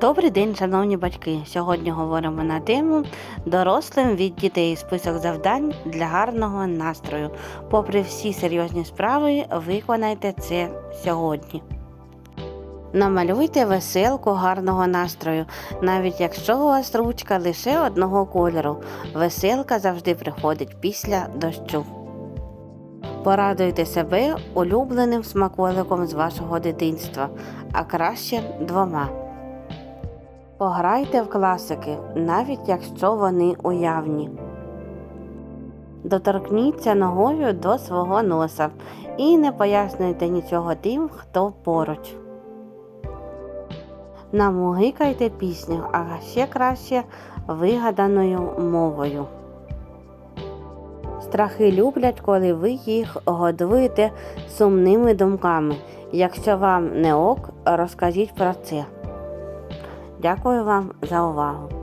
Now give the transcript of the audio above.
Добрий день, шановні батьки. Сьогодні говоримо на тему дорослим від дітей список завдань для гарного настрою. Попри всі серйозні справи, виконайте це сьогодні. Намалюйте веселку гарного настрою, навіть якщо у вас ручка лише одного кольору. Веселка завжди приходить після дощу. Порадуйте себе улюбленим смаколиком з вашого дитинства, а краще двома. Пограйте в класики, навіть якщо вони уявні. Доторкніться ногою до свого носа і не пояснюйте нічого тим, хто поруч. Намугикайте пісню, а ще краще вигаданою мовою. Страхи люблять, коли ви їх годуєте сумними думками. Якщо вам не ок, розкажіть про це. Дякую вам за увагу.